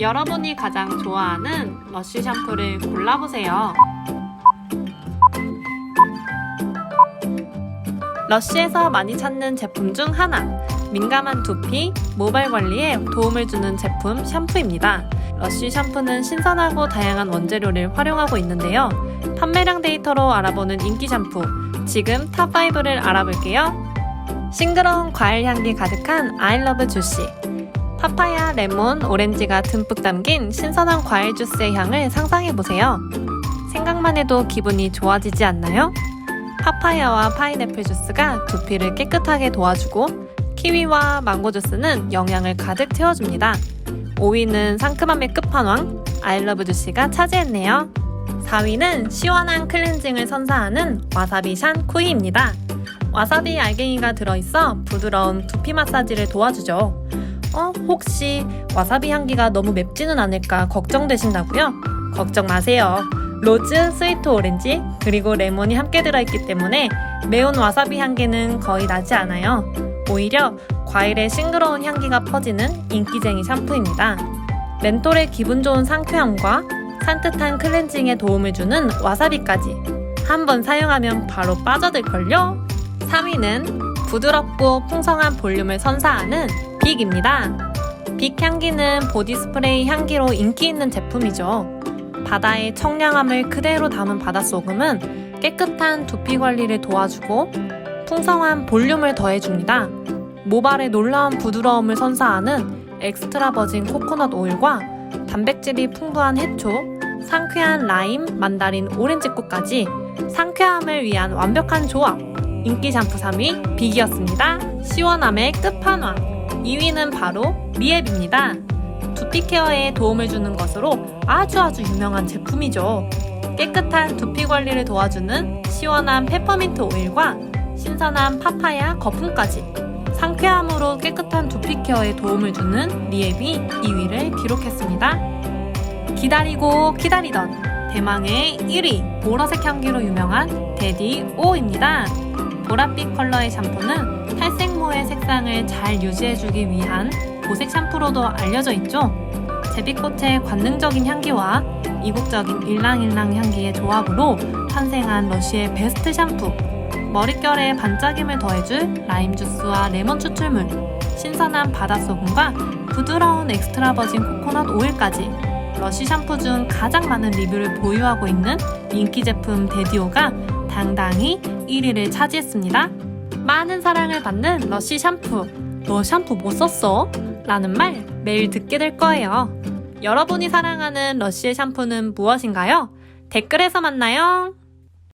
여러분이 가장 좋아하는 러쉬 샴푸를 골라보세요. 러쉬에서 많이 찾는 제품 중 하나. 민감한 두피, 모발 관리에 도움을 주는 제품 샴푸입니다. 러쉬 샴푸는 신선하고 다양한 원재료를 활용하고 있는데요. 판매량 데이터로 알아보는 인기 샴푸. 지금 탑5를 알아볼게요. 싱그러운 과일 향기 가득한 아이러브 주시. 파파야, 레몬, 오렌지가 듬뿍 담긴 신선한 과일 주스의 향을 상상해보세요. 생각만 해도 기분이 좋아지지 않나요? 파파야와 파인애플 주스가 두피를 깨끗하게 도와주고 키위와 망고 주스는 영양을 가득 채워줍니다. 5위는 상큼함의 끝판왕 아이러브 주시가 차지했네요. 4위는 시원한 클렌징을 선사하는 와사비 샨 쿠이입니다. 와사비 알갱이가 들어있어 부드러운 두피 마사지를 도와주죠. 어, 혹시 와사비 향기가 너무 맵지는 않을까 걱정되신다고요? 걱정 마세요. 로즈, 스위트 오렌지, 그리고 레몬이 함께 들어있기 때문에 매운 와사비 향기는 거의 나지 않아요. 오히려 과일의 싱그러운 향기가 퍼지는 인기쟁이 샴푸입니다. 멘톨의 기분 좋은 상쾌함과 산뜻한 클렌징에 도움을 주는 와사비까지 한번 사용하면 바로 빠져들걸요? 3위는 부드럽고 풍성한 볼륨을 선사하는 빅입니다. 빅 향기는 보디 스프레이 향기로 인기 있는 제품이죠. 바다의 청량함을 그대로 담은 바닷소금은 깨끗한 두피 관리를 도와주고 풍성한 볼륨을 더해줍니다. 모발의 놀라운 부드러움을 선사하는 엑스트라 버진 코코넛 오일과 단백질이 풍부한 해초, 상쾌한 라임, 만다린 오렌지꽃까지 상쾌함을 위한 완벽한 조합. 인기 샴푸 3위 빅이었습니다. 시원함의 끝판왕. 2위는 바로 미앱입니다. 두피 케어에 도움을 주는 것으로 아주 아주 유명한 제품이죠. 깨끗한 두피 관리를 도와주는 시원한 페퍼민트 오일과 신선한 파파야 거품까지 상쾌함으로 깨끗한 두피 케어에 도움을 주는 리앱이 2위를 기록했습니다. 기다리고 기다리던 대망의 1위 보라색 향기로 유명한 데디 오입니다. 보랏빛 컬러의 샴푸는 탈색모의 색상을 잘 유지해주기 위한 보색 샴푸로도 알려져 있죠. 제비꽃의 관능적인 향기와 이국적인 일랑일랑 향기의 조합으로 탄생한 러쉬의 베스트 샴푸. 머릿결에 반짝임을 더해줄 라임 주스와 레몬 추출물, 신선한 바닷소금과 부드러운 엑스트라 버진 코코넛 오일까지 러쉬 샴푸 중 가장 많은 리뷰를 보유하고 있는 인기 제품 데디오가 당당히 1위를 차지했습니다. 많은 사랑을 받는 러쉬 샴푸. 너 샴푸 뭐 썼어? 라는 말 매일 듣게 될 거예요. 여러분이 사랑하는 러쉬의 샴푸는 무엇인가요? 댓글에서 만나요.